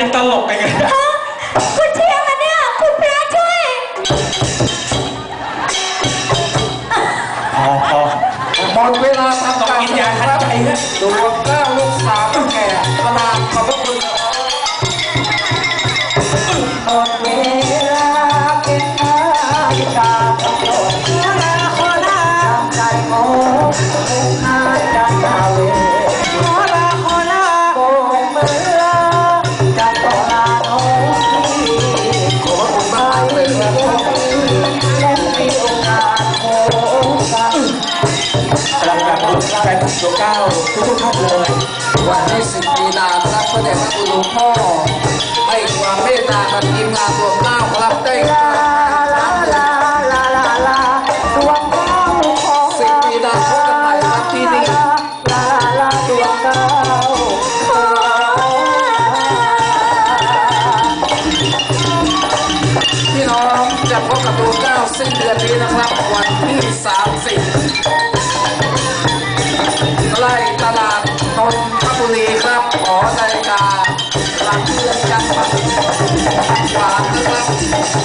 เลิกแล้วมึงยังตลกไปกันฮะคุณเชียงอะเนี่ย คุณพระช่วย พอพอหมดเวลาทำต้องการกินยาคัดใจนะดวงแก้วลูกสาวต้องแก่ กำลังแบบแฟนตัวเก้าทุกทุกๆท่านเลยวันที่สิบมีนาครับพระเดชพระคุณหลวงพ่อให้ความเมตตากับทีมงานรวมเก้าครับได้ลาลาลาลาลาลาดวงดาวของสิบมีนาพบกันใหม่ครับที่นี่ลาลาดวงดาวของพี่น้องจะพบกับตัวเก้า สิ้นเดือนนี้นะครับ วันที่สามสิบใกล้ตลาดนนทบุรีครับ ขอนาฬิกาหลังเดือนจำหวากนะครับ